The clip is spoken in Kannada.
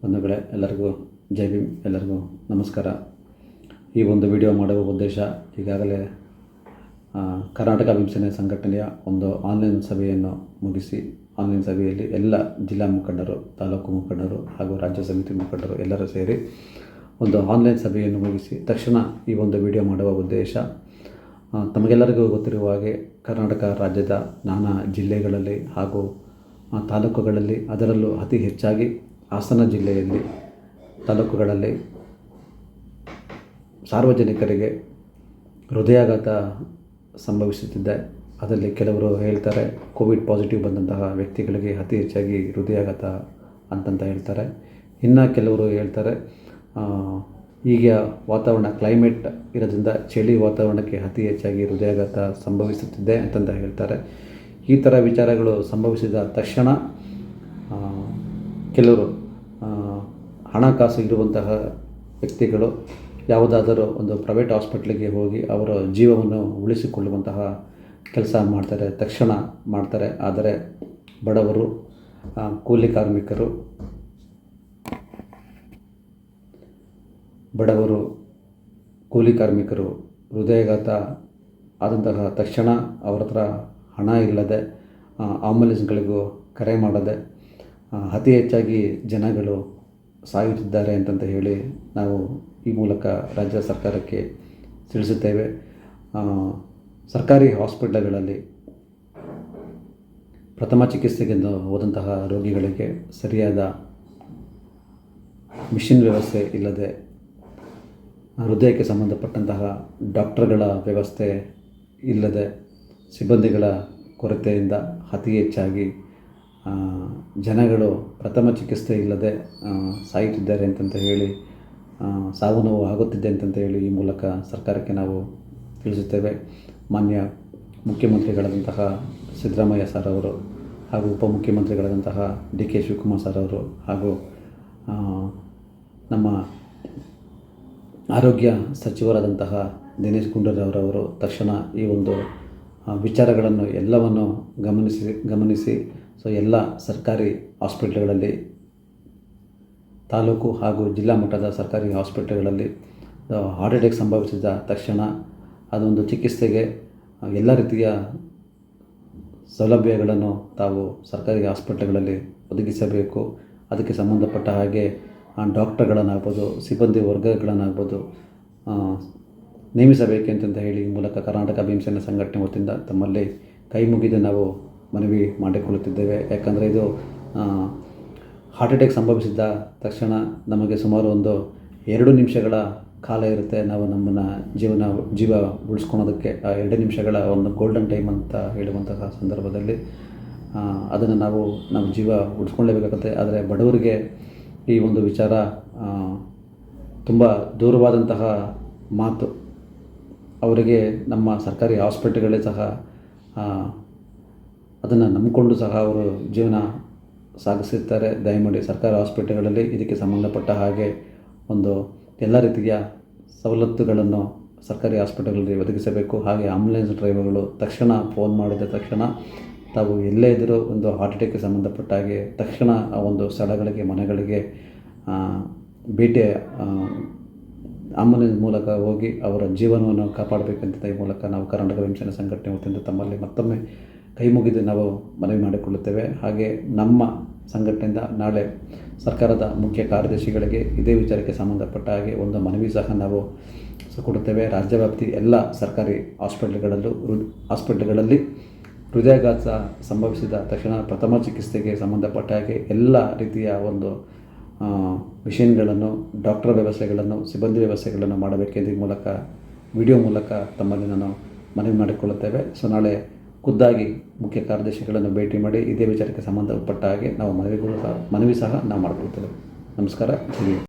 ಬಂಧುಗಳೇ, ಎಲ್ಲರಿಗೂ ಜೈ ಭೀಮ್, ಎಲ್ಲರಿಗೂ ನಮಸ್ಕಾರ. ಈ ಒಂದು ವಿಡಿಯೋ ಮಾಡುವ ಉದ್ದೇಶ ಈಗಾಗಲೇ ಕರ್ನಾಟಕ ಭೀಮಸೇನೆ ಸಂಘಟನೆಯ ಒಂದು ಆನ್ಲೈನ್ ಸಭೆಯನ್ನು ಮುಗಿಸಿ, ಆನ್ಲೈನ್ ಸಭೆಯಲ್ಲಿ ಎಲ್ಲ ಜಿಲ್ಲಾ ಮುಖಂಡರು, ತಾಲೂಕು ಮುಖಂಡರು ಹಾಗೂ ರಾಜ್ಯ ಸಮಿತಿ ಮುಖಂಡರು ಎಲ್ಲರೂ ಸೇರಿ ಒಂದು ಆನ್ಲೈನ್ ಸಭೆಯನ್ನು ಮುಗಿಸಿ, ತಕ್ಷಣ ಈ ಒಂದು ವಿಡಿಯೋ ಮಾಡುವ ಉದ್ದೇಶ ತಮಗೆಲ್ಲರಿಗೂ ಗೊತ್ತಿರುವ ಹಾಗೆ ಕರ್ನಾಟಕ ರಾಜ್ಯದ ನಾನಾ ಜಿಲ್ಲೆಗಳಲ್ಲಿ ಹಾಗೂ ತಾಲೂಕುಗಳಲ್ಲಿ ಅದರಲ್ಲೂ ಅತಿ ಹೆಚ್ಚಾಗಿ ಹಾಸನ ಜಿಲ್ಲೆಯಲ್ಲಿ, ತಾಲೂಕುಗಳಲ್ಲಿ ಸಾರ್ವಜನಿಕರಿಗೆ ಹೃದಯಾಘಾತ ಸಂಭವಿಸುತ್ತಿದೆ. ಅದರಲ್ಲಿ ಕೆಲವರು ಹೇಳ್ತಾರೆ, ಕೋವಿಡ್ ಪಾಸಿಟಿವ್ ಬಂದಂತಹ ವ್ಯಕ್ತಿಗಳಿಗೆ ಅತಿ ಹೆಚ್ಚಾಗಿ ಹೃದಯಾಘಾತ ಅಂತಂತ ಹೇಳ್ತಾರೆ. ಇನ್ನು ಕೆಲವರು ಹೇಳ್ತಾರೆ ಈಗ ವಾತಾವರಣ ಕ್ಲೈಮೇಟ್ ಇರೋದ್ರಿಂದ ಚಳಿ ವಾತಾವರಣಕ್ಕೆ ಅತಿ ಹೆಚ್ಚಾಗಿ ಹೃದಯಾಘಾತ ಸಂಭವಿಸುತ್ತಿದೆ ಅಂತಂತ ಹೇಳ್ತಾರೆ. ಈ ಥರ ವಿಚಾರಗಳು ಸಂಭವಿಸಿದ ತಕ್ಷಣ ಕೆಲವರು ಹಣಕಾಸು ಇರುವಂತಹ ವ್ಯಕ್ತಿಗಳು, ಯಾವುದಾದರೂ ಒಂದು ಪ್ರೈವೇಟ್ ಹಾಸ್ಪಿಟ್ಲಿಗೆ ಹೋಗಿ ಅವರ ಜೀವವನ್ನು ಉಳಿಸಿಕೊಳ್ಳುವಂತಹ ಕೆಲಸ ಮಾಡ್ತಾರೆ, ತಕ್ಷಣ ಮಾಡ್ತಾರೆ. ಆದರೆ ಬಡವರು ಕೂಲಿ ಕಾರ್ಮಿಕರು, ಬಡವರು, ಕೂಲಿ ಕಾರ್ಮಿಕರು, ಹೃದಯಘಾತ ಆದಂತಹ ತಕ್ಷಣ ಅವರ ಹತ್ರ ಹಣ ಇಲ್ಲದೆ ಆಂಬುಲೆನ್ಸ್ಗಳಿಗೂ ಕರೆ ಮಾಡದೆ ಅತಿ ಹೆಚ್ಚಾಗಿ ಜನಗಳು ಸಾಯುತ್ತಿದ್ದಾರೆ ಅಂತಂತ ಹೇಳಿ ನಾವು ಈ ಮೂಲಕ ರಾಜ್ಯ ಸರ್ಕಾರಕ್ಕೆ ತಿಳಿಸುತ್ತೇವೆ. ಸರ್ಕಾರಿ ಹಾಸ್ಪಿಟ್ಲ್ಗಳಲ್ಲಿ ಪ್ರಥಮ ಚಿಕಿತ್ಸೆಗೆಂದು ಹೋದಂತಹ ರೋಗಿಗಳಿಗೆ ಸರಿಯಾದ ಮಿಷಿನ್ ವ್ಯವಸ್ಥೆ ಇಲ್ಲದೆ ಹೃದಯಕ್ಕೆ ಸಂಬಂಧಪಟ್ಟಂತಹ ಡಾಕ್ಟರ್ಗಳ ವ್ಯವಸ್ಥೆ ಇಲ್ಲದೆ ಸಿಬ್ಬಂದಿಗಳ ಕೊರತೆಯಿಂದ ಅತಿ ಹೆಚ್ಚಾಗಿ ಜನಗಳು ಪ್ರಥಮ ಚಿಕಿತ್ಸೆ ಇಲ್ಲದೆ ಸಾಯುತ್ತಿದ್ದಾರೆ ಅಂತಂತ ಹೇಳಿ ಸಾವು ನೋವು ಆಗುತ್ತಿದೆ ಅಂತಂತ ಹೇಳಿ ಈ ಮೂಲಕ ಸರ್ಕಾರಕ್ಕೆ ನಾವು ತಿಳಿಸುತ್ತೇವೆ. ಮಾನ್ಯ ಮುಖ್ಯಮಂತ್ರಿಗಳಾದಂತಹ ಸಿದ್ದರಾಮಯ್ಯ ಸರ್ ಅವರು ಹಾಗೂ ಉಪಮುಖ್ಯಮಂತ್ರಿಗಳಾದಂತಹ ಡಿ ಕೆ ಶಿವಕುಮಾರ್ ಸರ್ ಅವರು ಹಾಗೂ ನಮ್ಮ ಆರೋಗ್ಯ ಸಚಿವರಾದಂತಹ ದಿನೇಶ್ ಗುಂಡೂರಾವ್ರವರು ತಕ್ಷಣ ಈ ಒಂದು ವಿಚಾರಗಳನ್ನು ಎಲ್ಲವನ್ನು ಗಮನಿಸಿ ಗಮನಿಸಿ ಸೊ ಎಲ್ಲ ಸರ್ಕಾರಿ ಹಾಸ್ಪಿಟ್ಲ್ಗಳಲ್ಲಿ ತಾಲೂಕು ಹಾಗೂ ಜಿಲ್ಲಾ ಮಟ್ಟದ ಸರ್ಕಾರಿ ಹಾಸ್ಪಿಟ್ಲ್ಗಳಲ್ಲಿ ಹಾರ್ಟ್ ಅಟ್ಯಾಕ್ ಸಂಭವಿಸಿದ ತಕ್ಷಣ ಅದೊಂದು ಚಿಕಿತ್ಸೆಗೆ, ಎಲ್ಲ ರೀತಿಯ ಸೌಲಭ್ಯಗಳನ್ನು ತಾವು ಸರ್ಕಾರಿ ಹಾಸ್ಪಿಟ್ಲ್ಗಳಲ್ಲಿ ಒದಗಿಸಬೇಕು. ಅದಕ್ಕೆ ಸಂಬಂಧಪಟ್ಟ ಹಾಗೆ ಡಾಕ್ಟರ್ಗಳನ್ನಾಗ್ಬೋದು, ಸಿಬ್ಬಂದಿ ವರ್ಗಗಳನ್ನಾಗ್ಬೋದು ನೇಮಿಸಬೇಕೆಂತ ಹೇಳಿ ಮೂಲಕ ಕರ್ನಾಟಕ ಭೀಮಸೇನ ಸಂಘಟನೆ ವತಿಯಿಂದ ತಮ್ಮಲ್ಲಿ ಕೈ ಮುಗಿದು ನಾವು ಮನವಿ ಮಾಡಿಕೊಳ್ಳುತ್ತಿದ್ದೇವೆ. ಯಾಕಂದರೆ ಇದು ಹಾರ್ಟ್ ಅಟ್ಯಾಕ್ ಸಂಭವಿಸಿದ ತಕ್ಷಣ ನಮಗೆ ಸುಮಾರು ಒಂದು ಎರಡು ನಿಮಿಷಗಳ ಕಾಲ ಇರುತ್ತೆ ನಾವು ನಮ್ಮನ್ನು ಜೀವನ, ಜೀವ ಉಳಿಸ್ಕೊಳೋದಕ್ಕೆ. ಆ ಎರಡು ನಿಮಿಷಗಳ ಒಂದು ಗೋಲ್ಡನ್ ಟೈಮ್ ಅಂತ ಹೇಳುವಂತಹ ಸಂದರ್ಭದಲ್ಲಿ ಅದನ್ನು ನಾವು ನಮ್ಮ ಜೀವ ಉಳಿಸ್ಕೊಳ್ಳೇಬೇಕಾಗುತ್ತೆ. ಆದರೆ ಬಡವರಿಗೆ ಈ ಒಂದು ವಿಚಾರ ತುಂಬ ದೂರವಾದಂತಹ ಮಾತು. ಅವರಿಗೆ ನಮ್ಮ ಸರ್ಕಾರಿ ಹಾಸ್ಪಿಟ್ಲ್ಗಳೇ ಸಹ ಅದನ್ನು ನಂಬಿಕೊಂಡು ಸಹ ಅವರು ಜೀವನ ಸಾಗಿಸುತ್ತಾರೆ ದಯಮಾಡಿ ಸರ್ಕಾರಿ ಹಾಸ್ಪಿಟಲ್ಗಳಲ್ಲಿ ಇದಕ್ಕೆ ಸಂಬಂಧಪಟ್ಟ ಹಾಗೆ ಒಂದು ಎಲ್ಲ ರೀತಿಯ ಸವಲತ್ತುಗಳನ್ನು ಸರ್ಕಾರಿ ಹಾಸ್ಪಿಟಲ್ಗಳಲ್ಲಿ ಒದಗಿಸಬೇಕು. ಹಾಗೆ ಆಂಬುಲೆನ್ಸ್ ಡ್ರೈವರ್ಗಳು ತಕ್ಷಣ ಫೋನ್ ಮಾಡಿದ ತಕ್ಷಣ ತಾವು ಎಲ್ಲೇ ಇದ್ದರೂ ಒಂದು ಹಾರ್ಟ್ ಅಟ್ಯಾಕ್ಗೆ ಸಂಬಂಧಪಟ್ಟ ಹಾಗೆ ತಕ್ಷಣ ಆ ಒಂದು ಸ್ಥಳಗಳಿಗೆ, ಮನೆಗಳಿಗೆ ಭೇಟಿ ಆಂಬುಲೆನ್ಸ್ ಮೂಲಕ ಹೋಗಿ ಅವರ ಜೀವನವನ್ನು ಕಾಪಾಡಬೇಕಂತ ಈ ಮೂಲಕ ನಾವು ಕರ್ನಾಟಕ ಭೀಮಸೇನೆ ಸಂಘಟನೆ ವತಿಯಿಂದ ತಮ್ಮಲ್ಲಿ ಮತ್ತೊಮ್ಮೆ ಕೈ ಮುಗಿದು ನಾವು ಮನವಿ ಮಾಡಿಕೊಳ್ಳುತ್ತೇವೆ. ಹಾಗೆ ನಮ್ಮ ಸಂಘಟನೆಯಿಂದ ನಾಳೆ ಸರ್ಕಾರದ ಮುಖ್ಯ ಕಾರ್ಯದರ್ಶಿಗಳಿಗೆ ಇದೇ ವಿಚಾರಕ್ಕೆ ಸಂಬಂಧಪಟ್ಟ ಹಾಗೆ ಒಂದು ಮನವಿ ಸಹ ನಾವು ಕೊಡುತ್ತೇವೆ. ರಾಜ್ಯವ್ಯಾಪ್ತಿ ಎಲ್ಲ ಸರ್ಕಾರಿ ಹಾಸ್ಪಿಟ್ಲ್ಗಳಲ್ಲೂ ಹೃದ್ ಹಾಸ್ಪಿಟ್ಲ್ಗಳಲ್ಲಿ ಹೃದಯಾಘಾತ ಸಂಭವಿಸಿದ ತಕ್ಷಣ ಪ್ರಥಮ ಚಿಕಿತ್ಸೆಗೆ ಸಂಬಂಧಪಟ್ಟ ಹಾಗೆ ಎಲ್ಲ ರೀತಿಯ ಒಂದು ಮಿಷಿನ್ಗಳನ್ನು, ಡಾಕ್ಟರ್ ವ್ಯವಸ್ಥೆಗಳನ್ನು, ಸಿಬ್ಬಂದಿ ವ್ಯವಸ್ಥೆಗಳನ್ನು ಮಾಡಬೇಕೆಂದು ಮೂಲಕ, ವಿಡಿಯೋ ಮೂಲಕ ತಮ್ಮಲ್ಲಿ ನಾನು ಮನವಿ ಮಾಡಿಕೊಳ್ಳುತ್ತೇವೆ. ಸೊ ನಾಳೆ ಖುದ್ದಾಗಿ ಮುಖ್ಯ ಕಾರ್ಯದರ್ಶಿಗಳನ್ನು ಭೇಟಿ ಮಾಡಿ ಇದೇ ವಿಚಾರಕ್ಕೆ ಸಂಬಂಧಪಟ್ಟ ಹಾಗೆ ನಾವು ಮನವಿಗಳು ಸಹ ಮನವಿ ಸಹ ನಾವು ಮಾಡಿಕೊಳ್ತೇವೆ ನಮಸ್ಕಾರ.